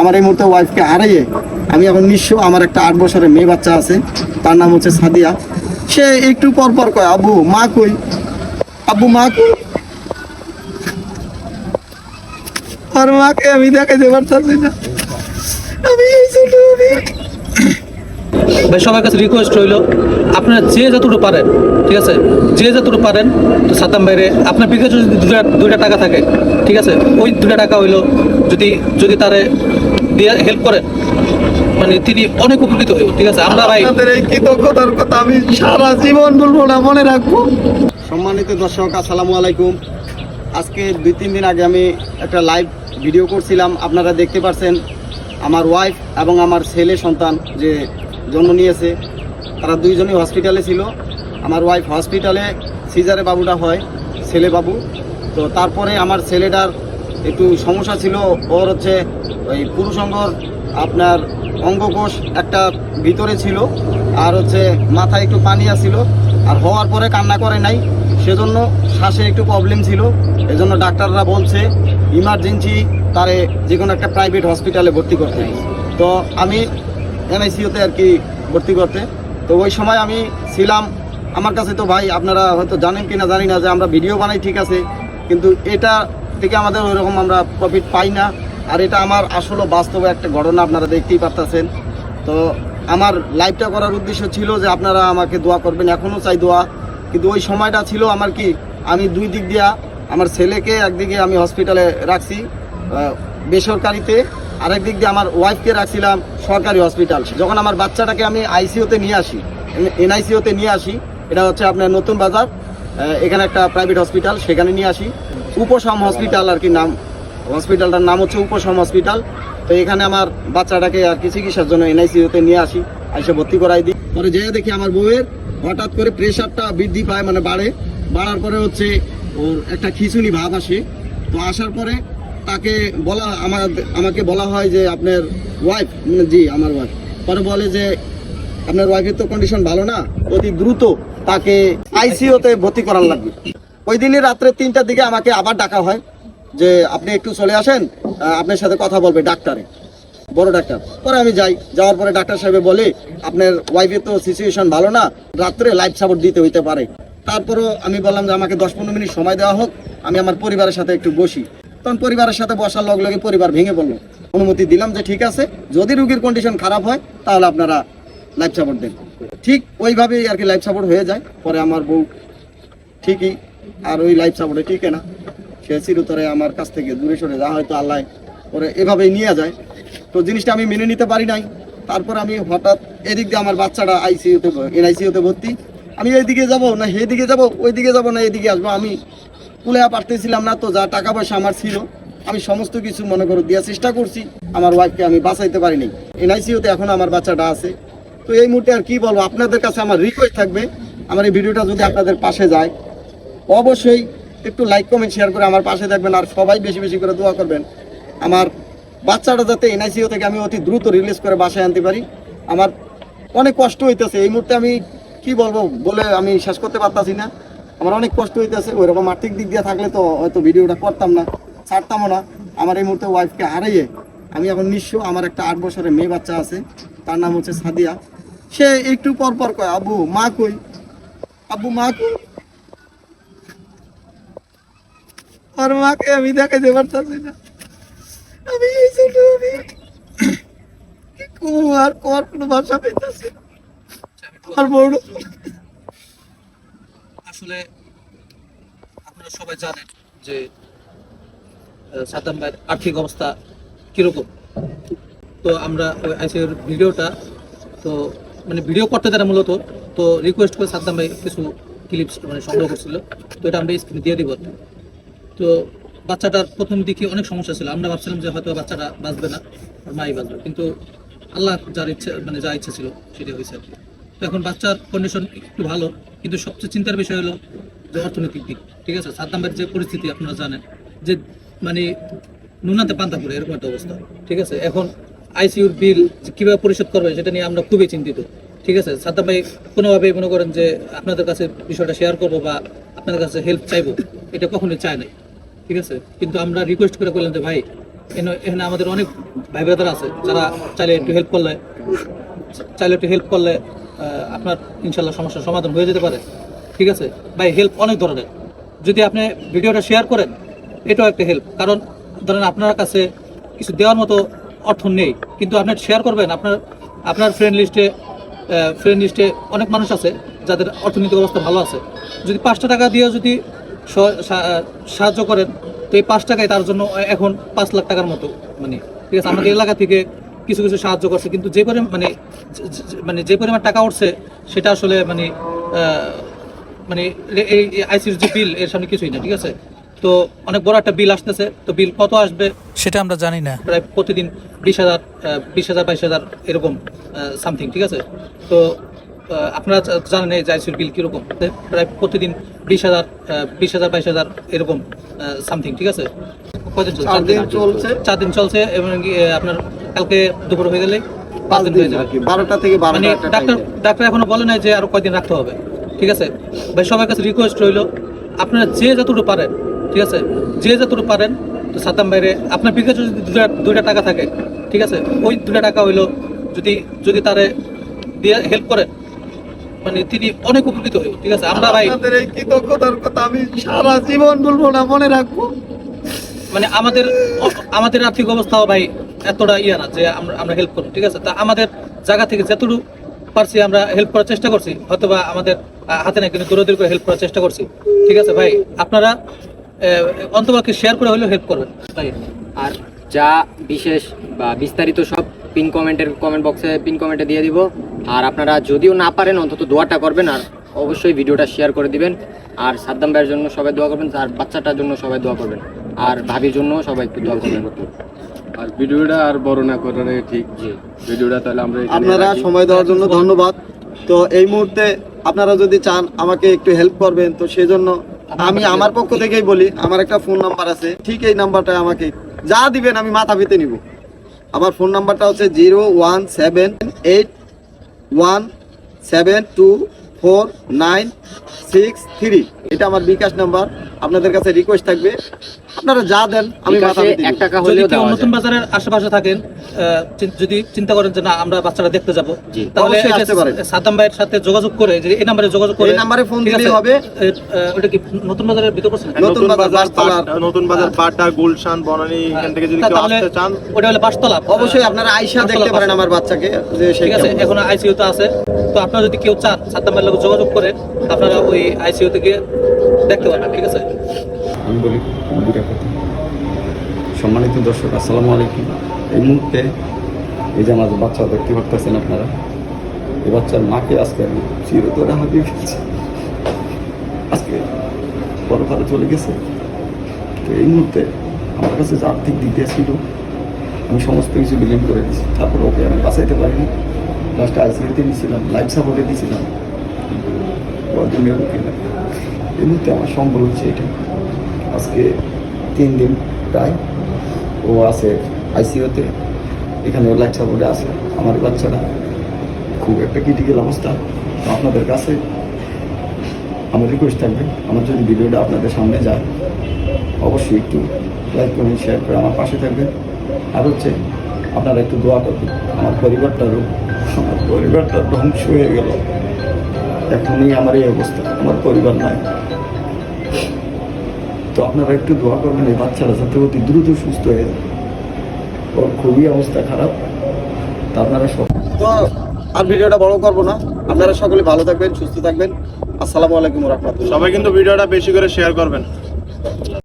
আমার এই মুহূর্তে ওয়াইফকে হারিয়ে আমি এখন নিঃস্ব, আমার একটা আট বছরের মেয়ে বাচ্চা আছে, তার নাম হচ্ছে সাদিয়া। সে একটু পর পর কয়, আব্বু, মা কই? আব্বু, মা কই? আর মাকে আমি দেখাইতে পারতাম না। আমি এই ছোট। ভাই সবার কাছে রিকোয়েস্ট রইল আপনারা যে যতটুকু পারেন ঠিক আছে? যে যতটুকু পারেন তো সাতাম বাইরে আপনার বিঘা যদি দুটা দুইটা টাকা থাকে ঠিক আছে? ওই দুটা টাকা হইল যদি যদি তারে দিয়ে হেল্প করে মানে তিনি অনেক উপকৃত হইব ঠিক আছে? আমরা ভাই আপনাদের এই কৃতজ্ঞতার কথা আমি সারা জীবন বলব না মনে রাখব। সম্মানিত দর্শক আসসালামু আলাইকুম। আজকে দুই তিন দিন আগে আমি একটা লাইভ ভিডিও করছিলাম। আপনারা দেখতে পাচ্ছেন আমার ওয়াইফ এবং আমার ছেলে সন্তান যে জন্ম নিয়েছে। তারা দুইজনই হসপিটালে ছিল। আমার ওয়াইফ হসপিটালে সিজারে বাবুটা হয়, ছেলে বাবু। তো তারপরে আমার ছেলেটার একটু সমস্যা ছিল। ওর হচ্ছে ওই পুরুষঙ্গর আপনার অঙ্গকোষ একটা ভিতরে ছিল। আর হচ্ছে মাথায় একটু পানি আসছিল আর হওয়ার পরে কান্না করে নাই। সেজন্য শ্বাসে একটু প্রবলেম ছিল। এজন্য ডাক্তাররা বলছে ইমার্জেন্সি তারে যে কোনো একটা প্রাইভেট হসপিটালে ভর্তি করতে তো আমি এনআইসিউতে আর কি ভর্তি করতে। তো ওই সময় আমি ছিলাম। আমার কাছে তো ভাই, আপনারা হয়তো জানেন কি না জানি না যে আমরা ভিডিও বানাই ঠিক আছে, কিন্তু এটা থেকে আমাদের ওইরকম আমরা প্রফিট পাই না। আর এটা আমার আসলে বাস্তবে একটা ঘটনা আপনারা দেখতেই পারতেছেন। তো আমার লাইভটা করার উদ্দেশ্য ছিল যে আপনারা আমাকে দোয়া করবেন এখনও চাই দোয়া। কিন্তু ওই সময়টা ছিল আমার কি, আমি দুই দিক দিয়া আমার ছেলেকে একদিকে আমি হসপিটালে রাখছি বেসরকারিতে আরেক দিক দিয়ে আমার ওয়াইফকে রাখছিলাম সরকারি হসপিটাল যখন আমার বাচ্চাটাকে আমি আইসিইউতে নিয়ে আসি এনআইসিইউতে নিয়ে আসি, এটা হচ্ছে আপনার নতুন বাজার এখানে একটা প্রাইভেট হসপিটাল সেখানে নিয়ে আসি। উপশম হসপিটাল আর কি নাম হসপিটালটার নাম হচ্ছে উপশম হসপিটাল তো এখানে আমার বাচ্চাটাকে আর কি চিকিৎসার জন্য এনআইসিইউতে নিয়ে আসি, এসে ভর্তি করাই দিই। পরে যেয়ে দেখি আমার বউয়ের হঠাৎ করে প্রেশারটা বৃদ্ধি পায় মানে বাড়ে। বাড়ার পরে হচ্ছে ওর একটা খিচুনি ভাব আসে। তো আসার পরে তাকে বলা, আমার, আমাকে বলা হয় যে আপনার ওয়াইফ জি, আমার ওয়াইফ পরে বলে যে, আপনার ওয়াইফের তো কন্ডিশন ভালো না, অতি দ্রুত তাকে আইসিইউতে ভর্তি করার লাগবে। ওই দিনই রাত্রে তিনটার দিকে আমাকে আবার ডাকা হয় যে, আপনি একটু চলে আসেন আপনার সাথে কথা বলবে ডাক্তারে। বড় ডাক্তার। পরে আমি যাই, যাওয়ার পরে ডাক্তার সাহেব বলে, আপনার ওয়াইফের তো সিচুয়েশন ভালো না, রাত্রে লাইফ সাপোর্ট দিতে হইতে পারে। তারপরও আমি বললাম যে, আমাকে দশ পনেরো মিনিট সময় দেওয়া হোক, আমি আমার পরিবারের সাথে একটু বসি। তখন পরিবারের সাথে বসার লগে লগে পরিবার ভেঙে পড়ল। অনুমতি দিলাম যে ঠিক আছে, যদি রুগীর কন্ডিশন খারাপ হয়, তাহলে আপনারা লাইফ সাপোর্ট দেন। ঠিক ওইভাবেই আর কি লাইফ সাপোর্ট হয়ে যায়। পরে আমার বউ ঠিকই, আর ওই লাইফ সাপোর্টে টিকে না। সে চিরতরে আমার কাছ থেকে দূরে সরে যা হয়তো আল্লাহ পরে এভাবেই নিয়ে যায়। তো জিনিসটা আমি মেনে নিতে পারি নাই। তারপর আমি হঠাৎ এদিক দিয়ে আমার বাচ্চাটা আইসিইউতে এনআইসিইউতে ভর্তি। আমি এইদিকে যাব না সেদিকে যাব, ওইদিকে যাব না এদিকে আসব। আমি কুলে পারতেছিলাম না, তো যা টাকা পয়সা আমার ছিল, আমি সমস্ত কিছু মনে করো দেওয়ার চেষ্টা করছি, আমার ওয়াইফকে আমি বাঁচাইতে পারিনি। এনআইসিইউতে এখন আমার বাচ্চাটা আছে। তো এই মুহূর্তে আর কি বলব, আপনাদের কাছে আমার রিকোয়েস্ট থাকবে, আমার এই ভিডিওটা যদি আপনাদের পাশে যায়, অবশ্যই একটু লাইক কমেন্ট শেয়ার করে আমার পাশে থাকবেন আর সবাই বেশি বেশি করে দোয়া করবেন। আমার বাচ্চাটা যাতে এনআইসিও থেকে আমি অতি দ্রুত রিলিজ করে বাসায় আনতে পারি। আমার অনেক কষ্ট হইতেছে, এই মুহূর্তে আমি কি বলব বলে আমি শেষ করতে পারতাছি না। আমার অনেক কষ্ট হইতেছে, ওইরকম আর্থিক দিক দিয়ে থাকলে তো হয়তো ভিডিওটা করতাম না, ছাড়তামও না। আমার এই মুহূর্তে ওয়াইফকে হারিয়ে আমি এখন নিঃস্ব, আমার একটা আট বছরের মেয়ে বাচ্চা আছে, তার নাম হচ্ছে সাদিয়া। সে একটু পর পর কয়, আব্বু, মা কই? আব্বু, মা কই? আর মাকে আমি দেখাইতে পারতাছি না। আমি এই ছোট করব, আর কোনো ভাষা পেতেছি বড় আপনারা সবাই জানেন যে সাদ্দাম ভাইয়ের আর্থিক অবস্থা কীরকম। তো আমরা আইসিওর ভিডিওটা, তো মানে ভিডিও করতে তারা মূলত, তো রিকোয়েস্ট করে সাদ্দাম ভাই কিছু ক্লিপস মানে সংগ্রহ করছিল, তো এটা আমরা স্ক্রিনে দিয়ে দিব। তো বাচ্চাটার প্রথম দিকে অনেক সমস্যা ছিল, আমরা ভাবছিলাম যে হয়তো বাচ্চাটা বাঁচবে না আর মাই বাঁচবে, কিন্তু আল্লাহ যার ইচ্ছে মানে যা ইচ্ছা ছিল সেটা হয়েছে আর কি। এখন বাচ্চার কন্ডিশন একটু ভালো, কিন্তু সবচেয়ে চিন্তার বিষয় হলো যে অর্থনৈতিক দিক। ঠিক আছে? সাদ্দামের যে পরিস্থিতি আপনারা জানেন, যে মানে নুনাতে পান্তা পড়ে এরকম একটা অবস্থা। ঠিক আছে? এখন আইসিইউর বিল কীভাবে পরিশোধ করবে সেটা নিয়ে আমরা খুবই চিন্তিত। ঠিক আছে? সাদ্দাম ভাই কোনোভাবেই মনে করেন যে আপনাদের কাছে বিষয়টা শেয়ার করব বা আপনাদের কাছে হেল্প চাইব, এটা কখনোই চায় নাই। ঠিক আছে? কিন্তু আমরা রিকোয়েস্ট করে বললাম যে, ভাই এখানে- এখানে আমাদের অনেক ভাই ব্রাদার আছে যারা চাইলে একটু হেল্প করলে, চাইলে একটু হেল্প করলে আপনার ইনশাল্লাহ সমস্যার সমাধান হয়ে যেতে পারে। ঠিক আছে? ভাই হেল্প অনেক ধরনের। যদি আপনি ভিডিওটা শেয়ার করেন, এটাও একটা হেল্প কারণ, ধরেন আপনার কাছে কিছু দেওয়ার মতো অর্থ নেই, কিন্তু আপনি শেয়ার করবেন, আপনার আপনার ফ্রেন্ড লিস্টে ফ্রেন্ড লিস্টে অনেক মানুষ আছে, যাদের অর্থনৈতিক অবস্থা ভালো আছে। যদি পাঁচটা টাকা দিয়ে যদি সাহায্য করেন, তো এই পাঁচ টাকায় তার জন্য এখন পাঁচ লাখ টাকার মতো মানে ঠিক আছে? আমাদের এলাকা থেকে কিছু কিছু সাহায্য করছে, কিন্তু যে করে মানে মানে যে পরিমাণ টাকা উঠছে সেটা আসলে মানে মানে এই আইসির যে বিল এর সামনে কিছুই না ঠিক আছে? তো অনেক বড় একটা বিল আসতেছে তো বিল কত আসবে? সেটা আমরা জানি না। প্রায় প্রতিদিন বিশ হাজার বিশ হাজার বাইশ হাজার এরকম সামথিং ঠিক আছে? তো আপনারা জানেন এই যে আইসির বিল কীরকম? প্রায় প্রতিদিন বিশ হাজার বিশ হাজার বাইশ হাজার এরকম সামথিং ঠিক আছে? কদিন চলছে? চার দিন চলছে। চার দিন চলছে এবং আপনার কালকে দুপুর হয়ে গেলে পাঁচ দিন যাবে আর কি বারোটা থেকে মানে ডাক্তার ডাক্তার এখনও বলে নাই যে আরও কয়দিন রাখতে হবে ঠিক আছে? ভাই সবার কাছে রিকোয়েস্ট রইল আপনারা যে যতটুকু পারেন ঠিক আছে? যে যতটুকু পারেন তো সাতাম বাইরে আপনার বিঘা যদি দুইটা টাকা থাকে ঠিক আছে? ওই দুটা টাকা হইল যদি যদি তারে দিয়ে হেল্প করেন মানে তিনি অনেক উপকৃত হই ঠিক আছে? আমরা ভাই আপনাদের এই কৃতজ্ঞতার কথা আমি সারা জীবন বলব না মনে রাখব। মানে আমাদের আমাদের আর্থিক অবস্থাও ভাই এতটা ইয়ে না যে আমরা আমরা হেল্প করব, ঠিক আছে? তা আমাদের জায়গা থেকে যতটুকু পারছি আমরা হেল্প করার চেষ্টা করছি, হয়তোবা আমাদের হাতে না কিন্তু দূরে দূরে করে হেল্প করার চেষ্টা করছি, ঠিক আছে ভাই? আপনারা অন্তপক্ষে শেয়ার করে হলেও হেল্প করবেন, ভাই। আর যা বিশেষ বা বিস্তারিত সব পিন কমেন্টের কমেন্ট বক্সে পিন কমেন্টে দিয়ে দিব। আর আপনারা যদিও না পারেন, অন্তত দোয়াটা করবেন, আর অবশ্যই ভিডিওটা শেয়ার করে দিবেন। আর সাদ্দাম ভাইয়ের জন্য সবাই দোয়া করবেন, আর বাচ্চাটার জন্য সবাই দোয়া করবেন। আর ভাবির জন্য সবাই একটু দোয়া করবেন। আর ভিডিওটা আর বড় না ঠিক। ভিডিওটা তাহলে আমরা আপনারা সময় দেওয়ার জন্য ধন্যবাদ। তো এই মুহূর্তে আপনারা যদি চান আমাকে একটু হেল্প করবেন তো সেজন্য আমি আমার পক্ষ থেকেই বলি আমার একটা ফোন নাম্বার আছে। ঠিক এই নাম্বারটা আমাকে যা দিবেন আমি মাথা পেতে নিব। আমার ফোন নাম্বারটা হচ্ছে zero one seven eight one seven two four nine six three. এটা আমার বিকাশ নাম্বার আপনাদের কাছে রিকোয়েস্ট থাকবে। আপনারা যা দেন আমি মাথা বিকাশে পেতে এক টাকা হলেও দেওয়া নতুন বাজারের আশেপাশে থাকেন আহ, যদি চিন্তা করেন যে না আমরা বাচ্চাটা দেখতে যাব। তাহলে অবশ্যই আসতে পারেন। সাদ্দাম ভাইয়ের সাথে যোগাযোগ করে যে এই নাম্বারে যোগাযোগ করে এই নাম্বারে ফোন আছে? হবে। ওটা কি নতুন বাজারের ভিতর করছেন নতুন নতুন বাজার, নতুন বাজার পাটা গুলশান বনানী এখান থেকে যদি কেউ আসতে চান। ওটা হলে বাসতলা অবশ্যই আপনারা বাসতলা দেখতে পারেন আমার বাচ্চাকে যে সে ঠিক আছে এখন আইসিইউ তো আছে। তো আপনারা যদি কেউ চান সাদ্দাম ভাইয়ের লোক যোগাযোগ করে আপনারা ওই আইসিইউ থেকে দেখতে পারবেন ঠিক আছে? আমি বলি সম্মানিত দর্শক, আসসালামু আলাইকুম। এই মুহূর্তে এই যে আমার বাচ্চা দেখতে পারতেছেন আপনারা, এই বাচ্চার মাকে আজকে আমি চিরতরে হারিয়ে ফেলছি। আজকে পরপারে চলে গেছে। তো এই মুহূর্তে আমার কাছে যে আর্থিক দিক দিয়ে ছিল, আমি সমস্ত কিছু বিলীন করে দিয়েছি। তারপর ওকে আমি বাঁচাইতে পারিনি। লাস্টে আইসিউতে দিয়েছিলাম। লাইফ সাপোর্টে দিয়েছিলাম এই মুহূর্তে আমার সম্বল হচ্ছে এটা। আজকে তিন দিন প্রায়। ও আছে আইসিইউতে এখানে লাইট সাপোর্টে আছে। আমার বাচ্চাটা খুব একটা ক্রিটিক্যাল অবস্থা। আপনাদের কাছে আমার রিকোয়েস্ট থাকবে। আমার যদি ভিডিওটা আপনাদের সামনে যায়, অবশ্যই একটু লাইক করবেন শেয়ার করে আমার পাশে থাকবেন। আর হচ্ছে আপনারা একটু দোয়া করবেন। আমার পরিবারটারও আমার পরিবারটা ধ্বংস হয়ে গেল। এখনই আমার এই অবস্থা। আমার পরিবার নাই তো আপনারা একটু দোয়া করবেন এই বাচ্চারা যাতে অতি দ্রুত সুস্থ হয়ে যায়। ওর খুবই অবস্থা খারাপ। তা আপনারা সব তো আর ভিডিওটা বড় করব না। আপনারা সকলে ভালো থাকবেন সুস্থ থাকবেন। আসসালামু আলাইকুম রহমতুল্লাহ। সবাই কিন্তু ভিডিওটা বেশি করে শেয়ার করবেন।